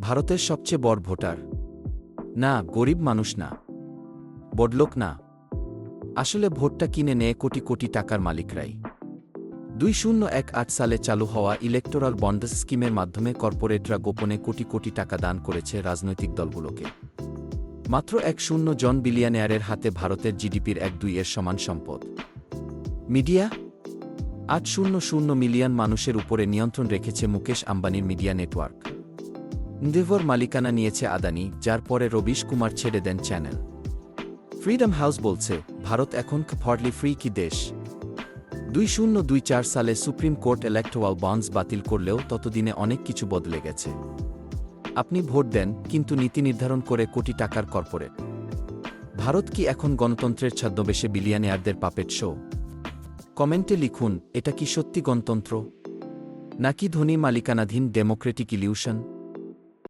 ভারতের সবচেয়ে বড় ভোটার। না, গরিব মানুষ না। বড়লোক না। আসলে ভোটটা কিনে নেয় কোটি কোটি টাকার মালিকরাই। দুই শূন্য এক আট সালে চালু হওয়া ইলেকটোরাল বন্ডস স্কিমের মাধ্যমে কর্পোরেটরা গোপনে কোটি কোটি টাকা দান করেছে রাজনৈতিক দলগুলোকে। মাত্র এক শূন্য জন বিলিয়নিয়ারের হাতে ভারতের জিডিপির এক দুই এর সমান সম্পদ। মিডিয়া? আট শূন্য শূন্য মিলিয়ন মানুষের উপরে নিয়ন্ত্রণ রেখেছে মুকেশ আম্বানির মিডিয়া নেটওয়ার্ক। ইন্দেভর মালিকানা নিয়েছে আদানি, যার পরে রবিশ কুমার ছেড়ে দেন চ্যানেল। ফ্রিডম হাউস বলছে, ভারত এখন ফরলি ফ্রি কি দেশ? দুই শূন্য দুই চার সালে সুপ্রিম কোর্ট ইলেকট্রাল বন্ডস বাতিল করলেও ততদিনে অনেক কিছু বদলে গেছে। আপনি ভোট দেন, কিন্তু নীতি নির্ধারণ করে কোটি টাকার কর্পোরেট। ভারত কি এখন গণতন্ত্রের ছদ্মবেশে বিলিয়নিয়ারদের পাপেট শো? কমেন্টে লিখুন, এটা কি সত্যি গণতন্ত্র? নাকি ধনী মালিকানাধীন ডেমোক্রেটিক ইলিউশন?